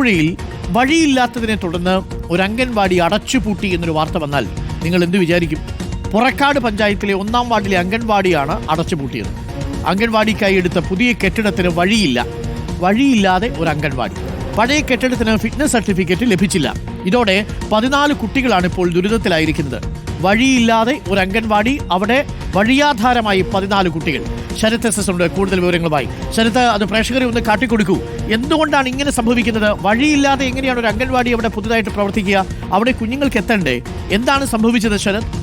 ആലപ്പുഴയിൽ വഴിയില്ലാത്തതിനെ തുടർന്ന് ഒരു അംഗൻവാടി അടച്ചുപൂട്ടി എന്നൊരു വാർത്ത വന്നാൽ നിങ്ങൾ എന്ത് വിചാരിക്കും? പുറക്കാട് പഞ്ചായത്തിലെ ഒന്നാം വാർഡിലെ അംഗൻവാടിയാണ് അടച്ചുപൂട്ടിയത്. അംഗൻവാടിക്കായി എടുത്ത പുതിയ കെട്ടിടത്തിന് വഴിയില്ല. വഴിയില്ലാതെ ഒരു അംഗൻവാടി. പഴയ കെട്ടിടത്തിന് ഫിറ്റ്നസ് സർട്ടിഫിക്കറ്റ് ലഭിച്ചില്ല. ഇതോടെ പതിനാല് കുട്ടികളാണ് ഇപ്പോൾ ദുരിതത്തിലായിരിക്കുന്നത്. വഴിയില്ലാതെ ഒരു അംഗൻവാടി അവിടെ വഴിയാധാരമായി പതിനാല് കുട്ടികൾ. ശരത് എസ് എസ് ഉണ്ട്. കൂടുതൽ വിവരങ്ങളുമായി. ശരത്ത് അത് പ്രേക്ഷകരെ ഒന്ന് കാട്ടിക്കൊടുക്കൂ. എന്തുകൊണ്ടാണ് ഇങ്ങനെ സംഭവിക്കുന്നത്? വഴിയില്ലാതെ എങ്ങനെയാണ് ഒരു അംഗൻവാടി അവിടെ പുതുതായിട്ട് പ്രവർത്തിക്കുക? അവിടെ കുഞ്ഞുങ്ങൾക്ക് എത്തണ്ടേ? എന്താണ് സംഭവിച്ചത് ശരത്?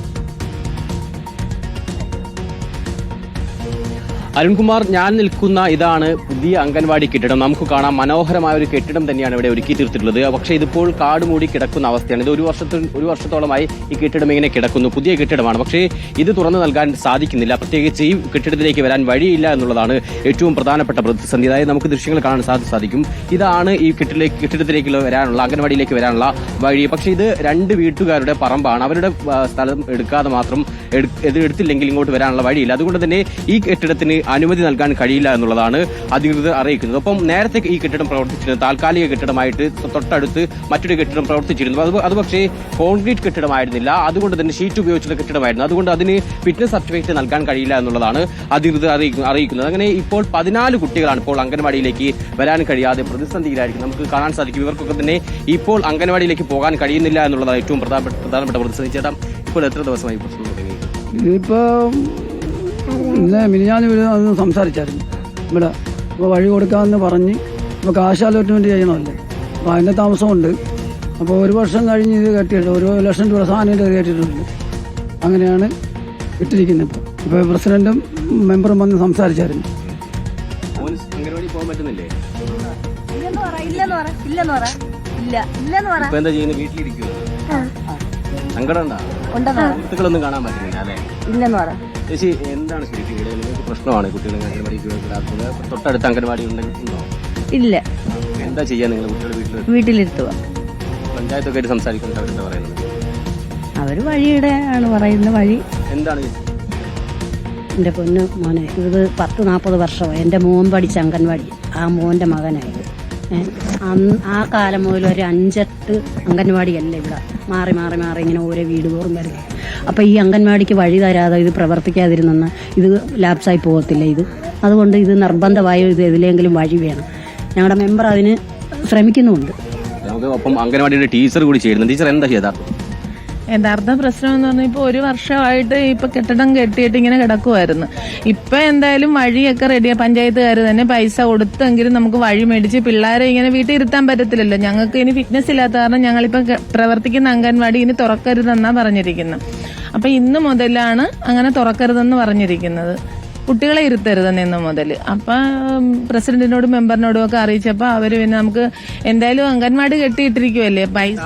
അരുൺകുമാർ ഞാൻ നിൽക്കുന്ന ഇതാണ് പുതിയ അംഗൻവാടി കെട്ടിടം. നമുക്ക് കാണാം മനോഹരമായ ഒരു കെട്ടിടം തന്നെയാണ് ഇവിടെ ഒരുക്കി തീർത്തിട്ടുള്ളത് പക്ഷേ ഇതിപ്പോൾ കാട് മൂടി കിടക്കുന്ന അവസ്ഥയാണ്. ഇത് ഒരു വർഷത്തിൽ ഒരു വർഷത്തോളമായി ഈ കെട്ടിടം ഇങ്ങനെ കിടക്കുന്നു. പുതിയ കെട്ടിടമാണ്. പക്ഷേ ഇത് തുറന്നു നൽകാൻ സാധിക്കുന്നില്ല. പ്രത്യേകിച്ച് ഈ കെട്ടിടത്തിലേക്ക് വരാൻ വഴിയില്ല എന്നുള്ളതാണ് ഏറ്റവും പ്രധാനപ്പെട്ട പ്രതിസന്ധി. അതായത് നമുക്ക് ദൃശ്യങ്ങൾ കാണാൻ സാധിക്കും. ഇതാണ് ഈ കെട്ടിലേക്ക് കെട്ടിടത്തിലേക്ക് വരാനുള്ള അംഗൻവാടിയിലേക്ക് വരാനുള്ള വഴി. പക്ഷേ ഇത് രണ്ട് വീട്ടുകാരുടെ പറമ്പാണ്. അവരുടെ സ്ഥലം എടുക്കാതെ മാത്രം എടുത്തില്ലെങ്കിൽ ഇങ്ങോട്ട് വരാനുള്ള വഴിയില്ല. അതുകൊണ്ട് തന്നെ ഈ കെട്ടിടത്തിന് അനുമതി നൽകാൻ കഴിയില്ല എന്നുള്ളതാണ് അധികൃതർ അറിയിക്കുന്നത്. ഒപ്പം നേരത്തെ ഈ കെട്ടിടം പ്രവർത്തിച്ചിരുന്നത് താൽക്കാലിക കെട്ടിടമായിട്ട് തൊട്ടടുത്ത് മറ്റൊരു കെട്ടിടം പ്രവർത്തിച്ചിരുന്നു. അത് അത് പക്ഷേ കോൺക്രീറ്റ് കെട്ടിടമായിരുന്നില്ല. അതുകൊണ്ട് തന്നെ ഷീറ്റ് ഉപയോഗിച്ചുള്ള കെട്ടിടമായിരുന്നു. അതുകൊണ്ട് അതിന് ഫിറ്റ്നസ് സർട്ടിഫിക്കറ്റ് നൽകാൻ കഴിയില്ല എന്നുള്ളതാണ് അധികൃതർ അറിയിക്കു- അറിയിക്കുന്നത്. അങ്ങനെ ഇപ്പോൾ പതിനാല് കുട്ടികളാണ് ഇപ്പോൾ അംഗൻവാടിയിലേക്ക് വരാൻ കഴിയാതെ പ്രതിസന്ധിയിലായിരിക്കും നമുക്ക് കാണാൻ സാധിക്കും. ഇവർക്കൊക്കെ തന്നെ ഇപ്പോൾ അംഗൻവാടിയിലേക്ക് പോകാൻ കഴിയുന്നില്ല എന്നുള്ളതാണ് ഏറ്റവും പ്രധാനപ്പെട്ട പ്രധാനപ്പെട്ട പ്രതിസന്ധി. ചേട്ടാ ഇപ്പോൾ എത്ര ദിവസമായി പ്രശ്നം തുടങ്ങി? ഇതിപ്പോ ഇന്ന് മിനിഞ്ഞാന്ന് ഇവർ അന്ന് സംസാരിച്ചായിരുന്നു. ഇവിടെ അപ്പോൾ വഴി കൊടുക്കാമെന്ന് പറഞ്ഞ് ഇപ്പോൾ കാശ് വേണ്ടി ചെയ്യണമല്ലേ അപ്പോൾ അതിന്റെ താമസമുണ്ട്. അപ്പോൾ ഒരു വർഷം കഴിഞ്ഞ് ഇത് കെട്ടിയിട്ടുണ്ട്. ഒരു ലക്ഷം രൂപ സാധനം ഇത് കയറ്റിയിട്ടുണ്ട് അങ്ങനെയാണ് ഇട്ടിരിക്കുന്നത്. ഇപ്പോൾ ഇപ്പോൾ പ്രസിഡന്റും മെമ്പറും വന്ന് സംസാരിച്ചായിരുന്നു. ഇല്ലെന്ന് പറ. ചേച്ചി എന്താണ് ശരിക്കും ഇവിടെ നിങ്ങൾക്ക് പ്രശ്നമാണ് കുട്ടികളെ അംഗൻവാടി തൊട്ടടുത്ത് അംഗൻവാടി ഉണ്ടെങ്കിൽ ഉണ്ടോ ഇല്ല. എന്താ ചെയ്യാ നിങ്ങൾ കുട്ടികൾ വീട്ടിൽ വീട്ടിലിരുത്തുക. പഞ്ചായത്തൊക്കെ ആയിട്ട് സംസാരിക്കുന്നുണ്ട് അവരെന്താ പറയുന്നത്? അവർ വഴിയുടെ ആണ് പറയുന്ന വഴി. എന്താണ് എന്റെ എന്റെ പൊന്നു മോനെ ഇത് പത്ത് നാൽപ്പത് വർഷമായി. എന്റെ മോൻ പഠിച്ച അംഗൻവാടി. ആ മോന്റെ അന്ന് ആ കാലം മുതൽ ഒരു അഞ്ചെട്ട് അംഗൻവാടിയല്ല ഇവിടെ. മാറി മാറി മാറി ഇങ്ങനെ ഓരോ വീട് തോറും വരുന്നത് അപ്പോൾ ഈ അംഗൻവാടിക്ക് വഴി തരാതെ ഇത് പ്രവർത്തിക്കാതിരുന്നെന്ന് ഇത് ലാപ്സായി പോകത്തില്ല ഇത്. അതുകൊണ്ട് ഇത് നിർബന്ധമായും ഇത് എതിലെങ്കിലും വഴി വേണം. ഞങ്ങളുടെ മെമ്പർ അതിന് ശ്രമിക്കുന്നുമുണ്ട്. നമുക്ക് ഒപ്പം അംഗൻവാടിയുടെ ടീച്ചർ കൂടി ചേരുന്നു. ടീച്ചർ എന്താ യഥാർത്ഥം യഥാർത്ഥ പ്രശ്നം എന്ന് പറഞ്ഞാൽ ഇപ്പൊ ഒരു വർഷമായിട്ട് ഇപ്പൊ കെട്ടിടം കെട്ടിയിട്ട് ഇങ്ങനെ കിടക്കുമായിരുന്നു ഇപ്പൊ എന്തായാലും വഴിയൊക്കെ റെഡിയാ പഞ്ചായത്തുകാർ തന്നെ പൈസ കൊടുത്തെങ്കിലും നമുക്ക് വഴി മേടിച്ച് പിള്ളേരെ ഇങ്ങനെ വീട്ടിൽ ഇരുത്താൻ പറ്റത്തില്ലല്ലോ. ഞങ്ങൾക്ക് ഇനി ഫിറ്റ്നസ് ഇല്ലാത്ത കാരണം ഞങ്ങളിപ്പോ കെ- പ്രവർത്തിക്കുന്ന അംഗൻവാടി ഇനി തുറക്കരുതെന്നാ പറഞ്ഞിരിക്കുന്നത് അപ്പൊ ഇന്ന് മുതലാണ് അങ്ങനെ തുറക്കരുതെന്ന് പറഞ്ഞിരിക്കുന്നത്. കുട്ടികളെ ഇരുത്തരുതെന്ന് ഇന്ന് മുതൽ അപ്പൊ പ്രസിഡന്റിനോടും മെമ്പറിനോടും ഒക്കെ അറിയിച്ചപ്പോ അവർ പിന്നെ നമുക്ക് എന്തായാലും അംഗൻവാടി കെട്ടിയിട്ടിരിക്കുവല്ലേ? പൈസ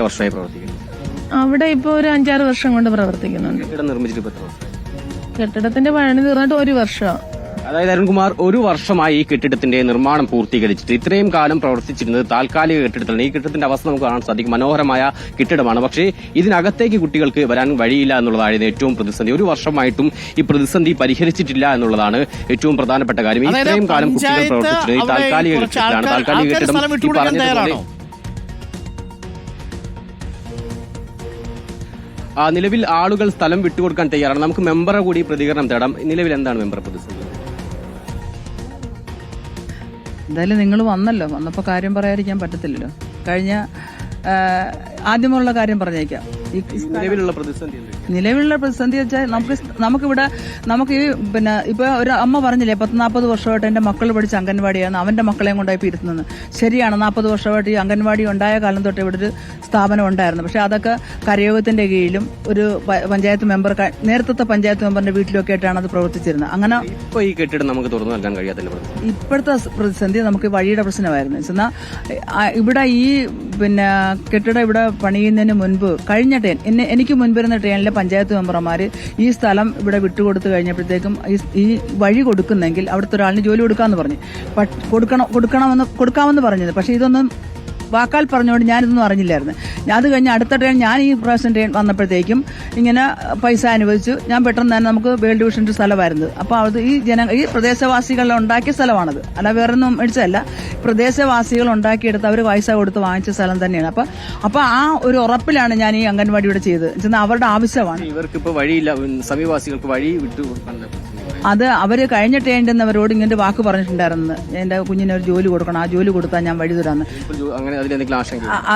വർഷമായി പ്രവർത്തിക്കുന്നു? അവിടെ ഇപ്പൊ ഒരു അഞ്ചാറ് വർഷം കൊണ്ട് പ്രവർത്തിക്കുന്നുണ്ട്. കെട്ടിടം നിർമ്മിച്ചിട്ട് ഇപ്പൊ എത്ര വർഷം? കെട്ടിടത്തിന്റെ പണി തീർന്നിട്ട് ഒരു വർഷം. അതായത് അരുൺകുമാർ ഒരു വർഷമായി ഈ കെട്ടിടത്തിന്റെ നിർമ്മാണം പൂർത്തീകരിച്ചിട്ട് ഇത്രയും കാലം പ്രവർത്തിച്ചിരുന്നത് താൽക്കാലിക കെട്ടിടത്തിലാണ്. ഈ കെട്ടിടത്തിന്റെ അവസ്ഥ നമുക്ക് കാണാൻ സാധിക്കും. മനോഹരമായ കെട്ടിടമാണ്. പക്ഷേ ഇതിനകത്തേക്ക് കുട്ടികൾക്ക് വരാൻ വഴിയില്ല എന്നുള്ളതായിരുന്നു ഏറ്റവും പ്രതിസന്ധി. ഒരു വർഷമായിട്ടും ഈ പ്രതിസന്ധി പരിഹരിച്ചിട്ടില്ല എന്നുള്ളതാണ് ഏറ്റവും പ്രധാനപ്പെട്ട കാര്യം. അതായത് ഇത്രയും കാലം കുട്ടികൾ പഞ്ചായത്ത് പ്രവർത്തിച്ചിരുന്നത് ഈ താൽക്കാലിക കുറച്ച് കെട്ടിടത്തിലാണ്. ആൾക്കാർ- താൽക്കാലിക ആൾക്കാർ കെട്ടിടം സ്ഥലം ഈ വിട്ടുകൊടുക്കാൻ പറഞ്ഞതുപോലെ തയ്യാറാണോ? നിലവിൽ ആളുകൾ സ്ഥലം വിട്ടുകൊടുക്കാൻ തയ്യാറാണ്. നമുക്ക് മെമ്പറെ കൂടി പ്രതികരണം തേടാം. നിലവിൽ എന്താണ് മെമ്പർ പ്രതിസന്ധി? എന്തായാലും നിങ്ങൾ വന്നല്ലോ. വന്നപ്പോൾ കാര്യം പറയാതിരിക്കാൻ പറ്റത്തില്ലല്ലോ. കഴിഞ്ഞ ആദ്യമുള്ള കാര്യം പറഞ്ഞേക്കാം. നിലവിലുള്ള പ്രതിസന്ധി? നിലവിലുള്ള പ്രതിസന്ധി വെച്ചാൽ നമുക്ക് നമുക്കിവിടെ നമുക്ക് ഈ പിന്നെ ഇപ്പൊ ഒരു അമ്മ പറഞ്ഞില്ലേ പത്ത് നാൽപ്പത് വർഷമായിട്ട് എന്റെ മക്കൾ പഠിച്ച അംഗൻവാടിയാണ് അവന്റെ മക്കളെയും കൊണ്ടായി ഇപ്പൊ ഇരുത്തുന്നത് ശരിയാണ് നാൽപ്പത് വർഷമായിട്ട് ഈ അംഗൻവാടി ഉണ്ടായ കാലം തൊട്ട് ഇവിടെ ഒരു സ്ഥാപനം ഉണ്ടായിരുന്നു. പക്ഷേ അതൊക്കെ കരയോഗത്തിന്റെ കീഴിലും ഒരു പഞ്ചായത്ത് മെമ്പർ നേരത്തെ പഞ്ചായത്ത് മെമ്പറിന്റെ വീട്ടിലൊക്കെ ആയിട്ടാണ് അത് പ്രവർത്തിച്ചിരുന്നത്. അങ്ങനെ ഇപ്പോൾ ഈ കെട്ടിടം നമുക്ക് തുറന്നു നൽകാൻ കഴിയാത്തില്ല ഇപ്പോഴത്തെ പ്രതിസന്ധി നമുക്ക് വഴിയുടെ പ്രശ്നമായിരുന്നു. എന്നാൽ ഇവിടെ ഈ പിന്നെ കെട്ടിടം ഇവിടെ പണിയുന്നതിന് മുൻപ് കഴിഞ്ഞ ട്രെയിൻ എനിക്ക് മുൻപിരുന്ന ട്രെയിനിലെ പഞ്ചായത്ത് മെമ്പർമാർ ഈ സ്ഥലം ഇവിടെ വിട്ടുകൊടുത്തു കഴിഞ്ഞപ്പോഴത്തേക്കും ഈ- വഴി കൊടുക്കുന്നെങ്കിൽ അവിടുത്തെ ഒരാളിന് ജോലി കൊടുക്കാമെന്ന് പറഞ്ഞു. കൊടുക്കണം കൊടുക്കണമെന്ന് കൊടുക്കാമെന്ന് പറഞ്ഞത് പക്ഷേ ഇതൊന്നും വാക്കാൽ പറഞ്ഞുകൊണ്ട് ഞാനിതൊന്നും അറിഞ്ഞില്ലായിരുന്നു. ഞാൻ അത് കഴിഞ്ഞ് അടുത്ത ട്രെയിൻ ഞാൻ ഈ പ്രാവശ്യം ട്രെയിൻ വന്നപ്പോഴത്തേക്കും ഇങ്ങനെ പൈസ അനുവദിച്ചു. ഞാൻ പെട്ടെന്ന് തന്നെ നമുക്ക് വേൾഡ് ഡിവിഷന്റെ സ്ഥലമായിരുന്നു. അപ്പോൾ അത് ഈ ജന ഈ പ്രദേശവാസികൾ ഉണ്ടാക്കിയ സ്ഥലമാണത്. അല്ല വേറൊന്നും മേടിച്ചതല്ല. പ്രദേശവാസികൾ ഉണ്ടാക്കിയെടുത്ത് അവർ പൈസ കൊടുത്ത് വാങ്ങിച്ച സ്ഥലം തന്നെയാണ്. അപ്പോൾ അപ്പോൾ ആ ഒരു ഉറപ്പിലാണ് ഞാൻ ഈ അംഗൻവാടിയുടെ ചെയ്തത്. ചെന്നാൽ അവരുടെ ആവശ്യമാണ്. ഇവർക്ക് ഇപ്പോൾ വഴിയില്ല സമീപവാസികൾക്ക് വഴി വിട്ടു. അത് അവർ കഴിഞ്ഞ ടേണ്ടെന്നവരോട് ഇങ്ങനെ വാക്ക് പറഞ്ഞിട്ടുണ്ടായിരുന്നു. എന്റെ കുഞ്ഞിന് ഒരു ജോലി കൊടുക്കണം ആ ജോലി കൊടുത്താൽ ഞാൻ വഴി തരാന്ന്.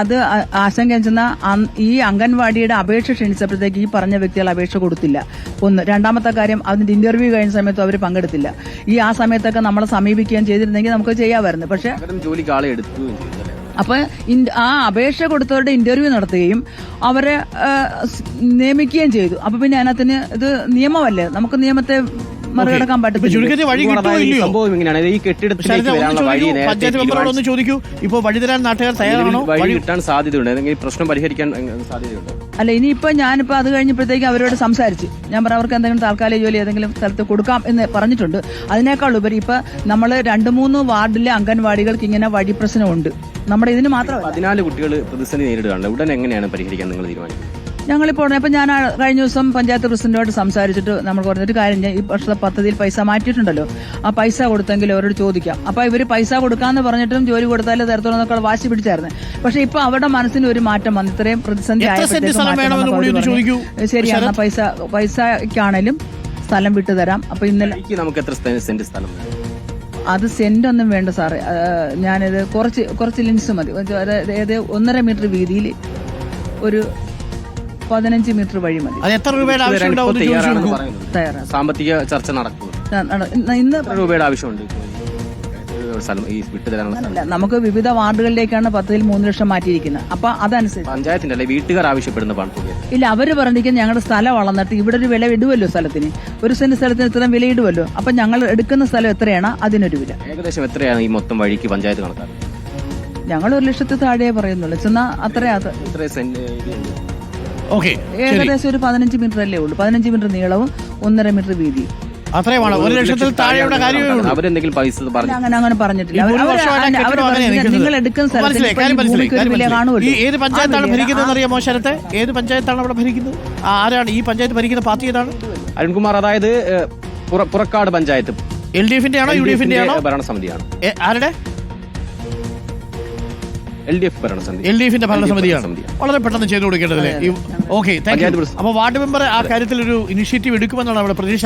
അത് ആശങ്ക ഈ അംഗൻവാടിയുടെ അപേക്ഷ ക്ഷണിച്ചപ്പോഴത്തേക്ക് ഈ പറഞ്ഞ വ്യക്തികൾ അപേക്ഷ കൊടുത്തില്ല. ഒന്ന്. രണ്ടാമത്തെ കാര്യം അതിന്റെ ഇന്റർവ്യൂ കഴിഞ്ഞ സമയത്ത് അവർ പങ്കെടുത്തില്ല. ഈ ആ സമയത്തൊക്കെ നമ്മളെ സമീപിക്കുകയും ചെയ്തിരുന്നെങ്കിൽ നമുക്ക് ചെയ്യാമായിരുന്നു. പക്ഷേ പകരം ജോലിക്ക് ആളെ എടുക്കുകയും ചെയ്തു അല്ലേ? അപ്പൊ ആ അപേക്ഷ കൊടുത്തവരുടെ ഇന്റർവ്യൂ നടത്തുകയും അവരെ നിയമിക്കുകയും ചെയ്തു. അപ്പൊ പിന്നെ അതിനകത്തിന് ഇത് നിയമമല്ലേ? നമുക്ക് നിയമത്തെ മറികടക്കാൻ പറ്റും വഴി സംഭവം ഇങ്ങനെയാണ്. ഈ കെട്ടിടത്തിലേക്ക് വരാനുള്ള വഴി ചോദിക്കൂ. പഞ്ചായത്ത് ഇപ്പൊ വഴി തരാൻ നാട്ടുകാർ തയ്യാറാണോ? വഴി കിട്ടാൻ സാധ്യതയുണ്ട്. പ്രശ്നം പരിഹരിക്കാൻ സാധ്യതയുണ്ട്. അല്ല ഇനിയിപ്പോ ഞാനിപ്പോ അത് കഴിഞ്ഞപ്പോഴത്തേക്ക് അവരോട് സംസാരിച്ച്. ഞാൻ പറഞ്ഞ അവർക്ക് എന്തെങ്കിലും താൽക്കാലിക ജോലി ഏതെങ്കിലും സ്ഥലത്ത് കൊടുക്കാം എന്ന് പറഞ്ഞിട്ടുണ്ട്. അതിനേക്കാൾ ഉപരി ഇപ്പൊ നമ്മൾ രണ്ട് മൂന്ന് വാർഡിലെ അംഗൻവാടികൾക്ക് ഇങ്ങനെ വഴി പ്രശ്നമുണ്ട് നമ്മുടെ ഇതിന് മാത്രം പതിനാല് കുട്ടികൾ പ്രതിസന്ധി നേരിടുകയാണ്. ഉടൻ എങ്ങനെയാണ് പരിഹരിക്കാൻ നിങ്ങൾ തീരുമാനിക്കുന്നത്? ഞങ്ങളിപ്പോൾ ഇപ്പോൾ ഇപ്പൊ ഞാൻ കഴിഞ്ഞ ദിവസം പഞ്ചായത്ത് പ്രസിഡന്റുമായിട്ട് സംസാരിച്ചിട്ട് നമ്മൾ പറഞ്ഞൊരു കാര്യം ഈ വർഷത്തെ പദ്ധതിയിൽ പൈസ മാറ്റിയിട്ടുണ്ടല്ലോ. ആ പൈസ കൊടുത്തെങ്കിൽ അവരോട് ചോദിക്കാം. അപ്പൊ ഇവർ പൈസ കൊടുക്കാന്ന് പറഞ്ഞിട്ടും ജോലി കൊടുത്താലേ തരത്തോളം എന്നൊക്കെ വാശി പിടിച്ചായിരുന്നു. പക്ഷേ ഇപ്പൊ അവരുടെ മനസ്സിന് ഒരു മാറ്റം വന്നു. ഇത്രയും പ്രതിസന്ധി എത്ര സെന്റ് ആയപ്പോഴത്തേക്കും ശരിയാണ്. പൈസ പൈസക്കാണേലും സ്ഥലം വിട്ടുതരാം അപ്പൊ ഇന്നലെ നമുക്ക് എത്ര സെന്റ് സ്ഥലം? അത് സെന്റ് ഒന്നും വേണ്ട സാറേ. ഞാനിത് കുറച്ച് കുറച്ച് ലിൻസ് മതി. അതായത് ഒന്നര മീറ്റർ വീതിയിൽ ഒരു പതിനഞ്ച് മീറ്റർ വഴി മതി. അത് എത്ര രൂപയുടെ എന്ന് ഇപ്പോൾ ചോദിച്ചു തയ്യാറാണെന്ന് നോക്കൂ പറയുന്നത്. തയ്യാറാണ്. സാമ്പത്തിക ചർച്ച നടക്കുന്നു ഞാൻ- നട- ഇന്ന് എത്ര രൂപയുടെ ആവശ്യമുണ്ട്? ഈ സ്ഥലം ഈ വിട്ടുതരാനുള്ള സ്ഥലം. അല്ല നമുക്ക് വിവിധ വാർഡുകളിലേക്കാണ് പദ്ധതിയിൽ മൂന്ന് ലക്ഷം മാറ്റിയിരിക്കുന്നത്. അപ്പൊ അതനുസരിച്ച്. പഞ്ചായത്തിന്റെ അല്ലെ വീട്ടുകാർ ആവശ്യപ്പെടുന്ന പണം തുക. ഇല്ല അവർ പറഞ്ഞിരിക്കുന്നത് ഞങ്ങളുടെ സ്ഥലം വളർന്നിട്ട് ഇവിടെ ഒരു വില ഇടുവല്ലോ സ്ഥലത്തിന്. ഒരു സെന്റ് സ്ഥലത്തിന് ഇത്ര വില ഇടുവല്ലോ. അപ്പൊ ഞങ്ങൾ എടുക്കുന്ന സ്ഥലം എത്രയാണ്? അതിനൊരു വില. ഏകദേശം എത്രയാണ് ഈ മൊത്തം വഴിക്ക് പഞ്ചായത്ത് കണക്കാക്കുന്നത്? ഞങ്ങൾ ഒരു ലക്ഷത്തി താഴെ പറയുന്നുള്ളൂ. ചെന്നാ അത്രയാ അത് സെന്റ് ഏകദേശം ഒരു പതിനഞ്ച് മീറ്റർ അല്ലേ ഉള്ളൂ. പതിനഞ്ച് മീറ്റർ നീളവും ഒന്നര മീറ്റർ വീതി അത്രയുമാണ് ഒരു ലക്ഷത്തിൽ കാര്യമേ അവരെന്തെങ്കിലും പൈസ അങ്ങനെ അങ്ങനെ പറഞ്ഞിട്ടില്ല. നിങ്ങൾ എടുക്കുന്ന ഏത് പഞ്ചായത്താണ് ഭരിക്കുന്നത് അറിയാമോ ശരത്തെ? ഏത് പഞ്ചായത്താണ് അവിടെ ഭരിക്കുന്നത്? ആരാണ് ഈ പഞ്ചായത്ത് ഭരിക്കുന്ന പാർട്ടി ഏതാണ്? അരുൺകുമാർ അതായത് പുറക്കാട് പഞ്ചായത്ത്. എൽ ഡി എഫിന്റെ ആണോ യു ഡി എഫിന്റെ ആണോ ഭരണസമിതിയാണ് ആരുടെ? എൽ ഡി എഫ് ഭരണസമിതി. എൽ ഡി എഫിന്റെ ഭരണസമിതിയാണ്. വളരെ പെട്ടെന്ന് ചെയ്തു കൊടുക്കേണ്ടതല്ലേ? Okay thank you. അപ്പോൾ വാർഡ് മെമ്പർ ആ കാര്യത്തിൽ ഒരു ഇനിഷ്യേറ്റീവ് എടുക്കുമെന്നാണ് അവിടെ പ്രതീക്ഷ.